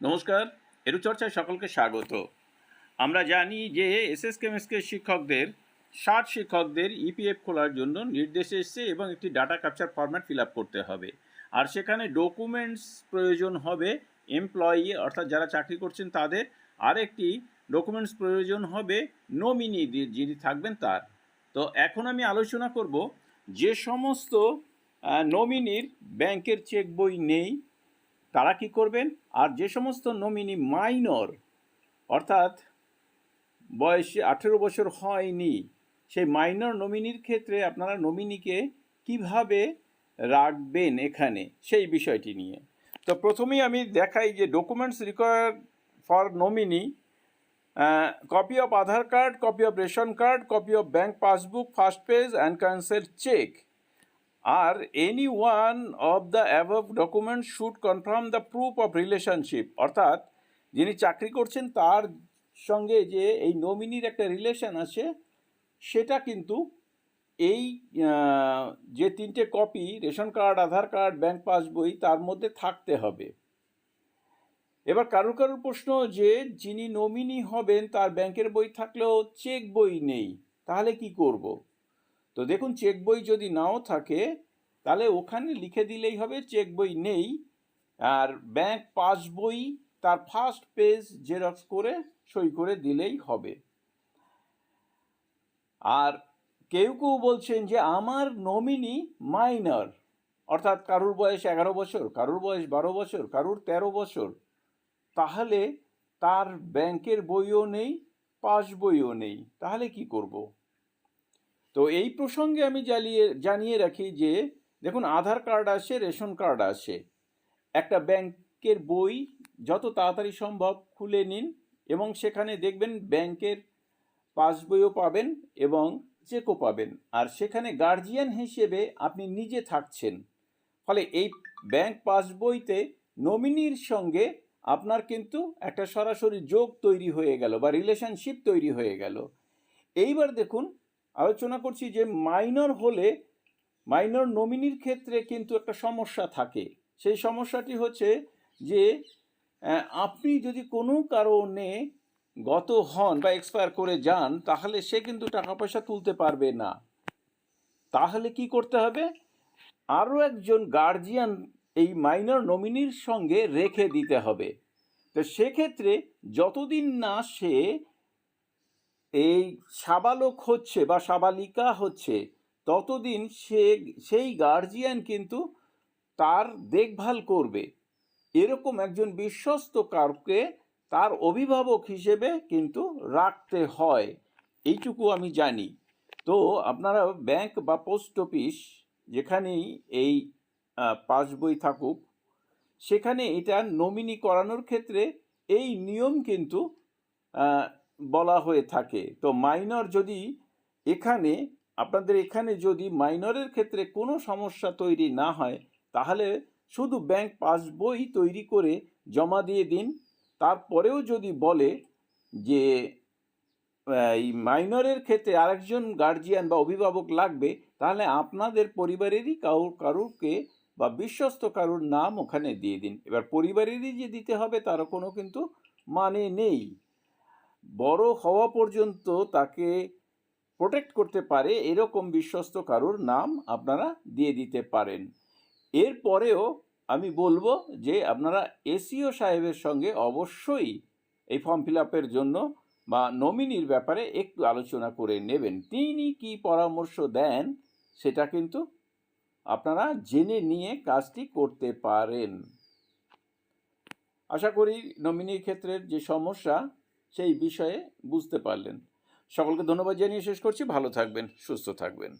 নমস্কার এরু চর্চায় সকলকে স্বাগত। আমরা জানি যে এস এস কেমএসকে শিক্ষকদের ষাট শিক্ষকদের ইপিএফ খোলার জন্য নির্দেশ এসেছে এবং একটি ডাটা ক্যাপচার ফরম্যাট ফিল করতে হবে। আর সেখানে ডকুমেন্টস প্রয়োজন হবে, এমপ্লয়ি অর্থাৎ যারা চাকরি করছেন তাদের। আর একটি ডকুমেন্টস প্রয়োজন হবে, নমিনি যিনি থাকবেন তার। তো এখন আমি আলোচনা করব যে সমস্ত নমিনির ব্যাংকের চেক বই নেই, তারা কি করবেন? আর যে সমস্ত নমিনি মাইনর, অর্থাৎ বয়স আঠেরো বছর হয়নি, সেই মাইনর নমিনির ক্ষেত্রে আপনারা নমিনিকে কীভাবে রাখবেন এখানে, সেই বিষয়টি নিয়ে। তো প্রথমেই আমি দেখাই যে documents required for nominee copy of Aadhaar card copy of ration card copy of bank passbook first page and cancel cheque R any one of the above document should confirm the proof of relationship অর্থাৎ, যিনি চাকরি করছেন, তার সঙ্গে যে এই নমিনির একটা relation আছে, সেটা কিন্তু এই যে তিনটে copy ration card, Aadhaar card bank পাসবই তার মধ্যে থাকতে হবে। এবার কারুর কারুর প্রশ্ন যে, যিনি নমিনি হবেন, তার ব্যাংকের বই থাকলেও চেক বই নেই, তাহলে কি করব? তো দেখুন, চেক বই যদি নাও থাকে, তাহলে ওখানে লিখে দিলেই হবে, চেক বই নেই। আর ব্যাংক পাসবই তার ফার্স্ট পেজ জেরক্স করে, সই করে দিলেই হবে। আর কেউ কেউ বলছেন যে, আমার নমিনি মাইনর অর্থাৎ কারুর বয়স এগারো বছর, কারুর বয়স বারো বছর, কারুর তেরো বছর। তাহলে তার ব্যাংকের বইও নেই, পাস বইও নেই। তাহলে কি করব? তো এই প্রসঙ্গে আমি জানিয়ে জানিয়ে রাখি যে, দেখুন, আধার কার্ড আসে রেশন কার্ড আসে একটা ব্যাংকের বই যত তাড়াতাড়ি সম্ভব খুলে নিন এবং সেখানে দেখবেন ব্যাংকের পাসবইও পাবেন এবং চেকও পাবেন। আর সেখানে গার্জিয়ান হিসেবে আপনি নিজে থাকছেন। ফলে এই ব্যাংক পাসবইতে নমিনির সঙ্গে আপনার কিন্তু একটা সরাসরি যোগ তৈরি হয়ে গেল বা রিলেশনশিপ তৈরি হয়ে গেল। এইবার দেখুন আলোচনা করছি যে মাইনর হলে, মাইনর নমিনির ক্ষেত্রে কিন্তু একটা সমস্যা থাকে। সেই সমস্যাটি হচ্ছে যে আপনি যদি কোনো কারণে গত হন বা এক্সপায়ার করে যান, তাহলে সে কিন্তু টাকা পয়সা তুলতে পারবে না। তাহলে কি করতে হবে? আরও একজন গার্জিয়ান এই মাইনর নমিনির সঙ্গে রেখে দিতে হবে। তো সেক্ষেত্রে যতদিন না সে এই সাবালক হচ্ছে বা সাবালিকা হচ্ছে, ততদিন সে, সেই গার্জিয়ান কিন্তু তার দেখভাল করবে। এরকম একজন বিশ্বস্ত কারকে তার অভিভাবক হিসেবে কিন্তু রাখতে হয়। এইটুকু আমি জানি। তো আপনারা ব্যাংক বা পোস্ট অফিস যেখানেই এই পাসবই থাকুক, সেখানে এটা নমিনি করানোর ক্ষেত্রে এই নিয়ম কিন্তু বলা হয়ে থাকে। তো মাইনর যদি এখানে, আপনাদের এখানে যদি মাইনরের ক্ষেত্রে কোনো সমস্যা তৈরি না হয়, তাহলে শুধু ব্যাংক পাসবই তৈরি করে জমা দিয়ে দিন। তারপরেও যদি বলে যে, এই মাইনরের ক্ষেত্রে আরেকজন গার্জিয়ান বা অভিভাবক লাগবে, তাহলে আপনাদের পরিবারেরই কারুর কারুরকে বা বিশ্বস্ত কারুর নাম ওখানে দিয়ে দিন। এবার পরিবারেরই যে দিতে হবে, তারও কোনো কিন্তু মানে নেই। বড় হওয়া পর্যন্ত তাকে প্রোটেক্ট করতে পারে এরকম বিশ্বস্ত কারুর নাম আপনারা দিয়ে দিতে পারেন। এরপরেও আমি বলব যে আপনারা এসিও সাহেবের সঙ্গে অবশ্যই এই ফর্ম ফিল আপের জন্য বা নমিনির ব্যাপারে একটু আলোচনা করে নেবেন। তিনি কি পরামর্শ দেন সেটা কিন্তু আপনারা জেনে নিয়ে কাজটি করতে পারেন। আশা করি নমিনির ক্ষেত্রের যে সমস্যা সেই বিষয়ে বুঝতে পারলেন। সকলকে ধন্যবাদ জানিয়ে শেষ করছি। ভালো থাকবেন সুস্থ থাকবেন।